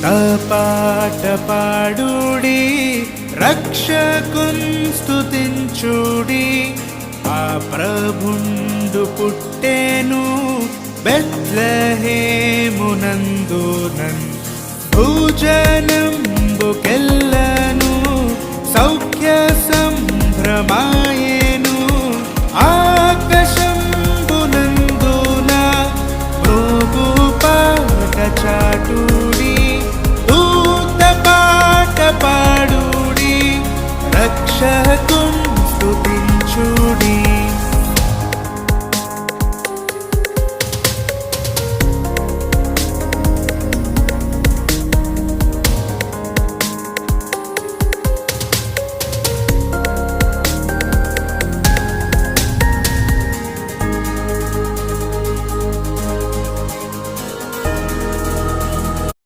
నూత పాట పాడుడి రక్షకున్ స్తుతించుడి. ఆ ప్రభుండు పుట్టేను బెత్లహేమునందునన్ భూజనం